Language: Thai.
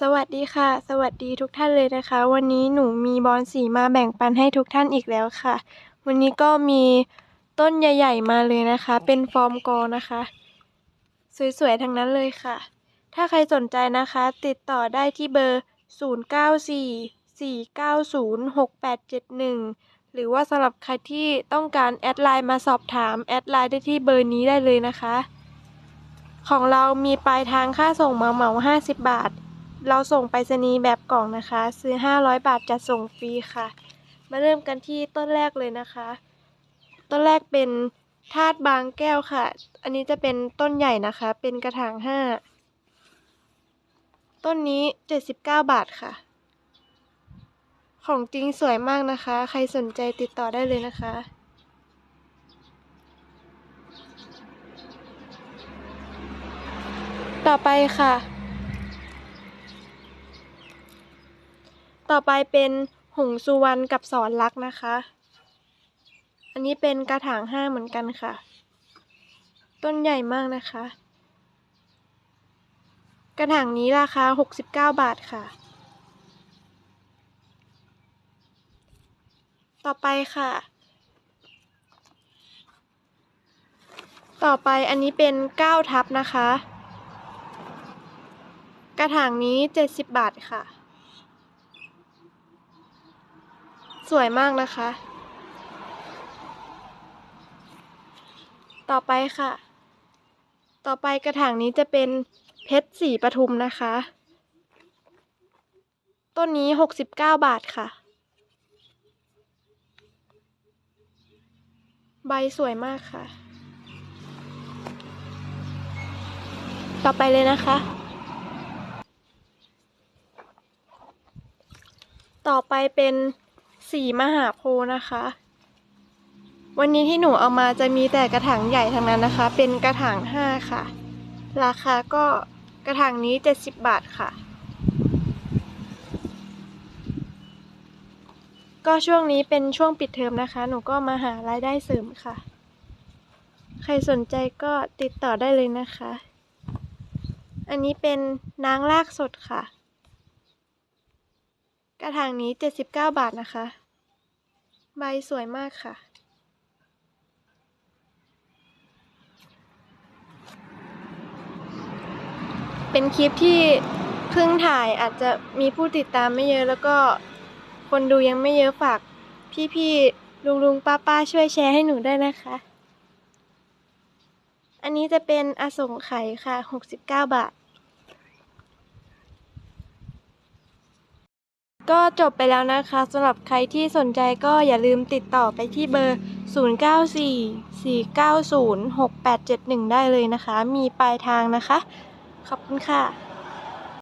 สวัสดีค่ะ สวัสดีทุกท่านเลยนะคะ วันนี้หนูมีบอนสีมาแบ่งปันให้ทุกท่านอีกแล้วค่ะ วันนี้ก็มีต้นใหญ่ ๆ มาเลยนะคะ เป็นฟอร์มกอนะคะ สวย ๆ ทั้งนั้นเลยค่ะ ถ้าใครสนใจนะคะ ติดต่อได้ที่เบอร์ 0944906871 หรือว่าสำหรับใครที่ต้องการแอดไลน์มาสอบถาม แอดไลน์ได้ที่เบอร์นี้ได้เลยนะคะ ของเรามีปลายทางค่าส่งเหมาเหมา 50 บาท เราส่งไปรษณีย์แบบกล่องนะคะ ซื้อ 500 บาทจะส่งฟรีค่ะ มาเริ่มกันที่ต้นแรกเลยนะคะ ต้นแรกเป็นธาตุบางแก้วค่ะ อันนี้จะเป็นต้นใหญ่นะคะ เป็นกระถางห้าต้นนี้ 79 บาทค่ะ ของจริงสวยมากนะคะ ใครสนใจติดต่อได้เลยนะคะต่อไปค่ะ ต่อไปเป็นหงสุวรรณกับสอนรักนะคะ อันนี้เป็นกระถางห้าเหมือนกันค่ะ ต้นใหญ่มากนะคะ กระถางนี้ราคา 69 บาทค่ะ ต่อไปค่ะ ต่อไปอันนี้เป็น 9 ทับนะคะ กระถางนี้ 70 บาทค่ะ สวยมากนะคะ ต่อไปค่ะ ต่อไปกระถางนี้จะเป็นเพชรสีปทุมนะคะ ต้นนี้69บาทค่ะ ใบสวยมากค่ะ ต่อไปเลยนะคะต่อไปเป็น สีมหาโพธิ์นะคะ วันนี้ที่หนูเอามาจะมีแต่กระถางใหญ่ทั้งนั้นนะคะ เป็นกระถางห้าค่ะ ราคาก็กระถางนี้เจ็ดสิบบาทค่ะ ก็ช่วงนี้เป็นช่วงปิดเทอมนะคะ หนูก็มาหารายได้เสริมค่ะ ใครสนใจก็ติดต่อได้เลยนะคะ อันนี้เป็นนางลากสดค่ะกระถางนี้ 79 บาทนะคะ ใบสวยมากค่ะ เป็นคลิปที่เพิ่งถ่ายอาจจะมีผู้ติดตามไม่เยอะแล้วก็คนดูยังไม่เยอะฝากพี่ๆลุงๆป้าๆช่วยแชร์ให้หนูได้นะคะ อันนี้จะเป็นอสงไขยค่ะ 69 บาท ก็จบไปแล้วนะคะสำหรับใครที่สนใจก็อย่าลืมติดต่อไปที่เบอร์ 0944906871 ได้เลยนะคะ มีปลายทางนะคะ ขอบคุณค่ะ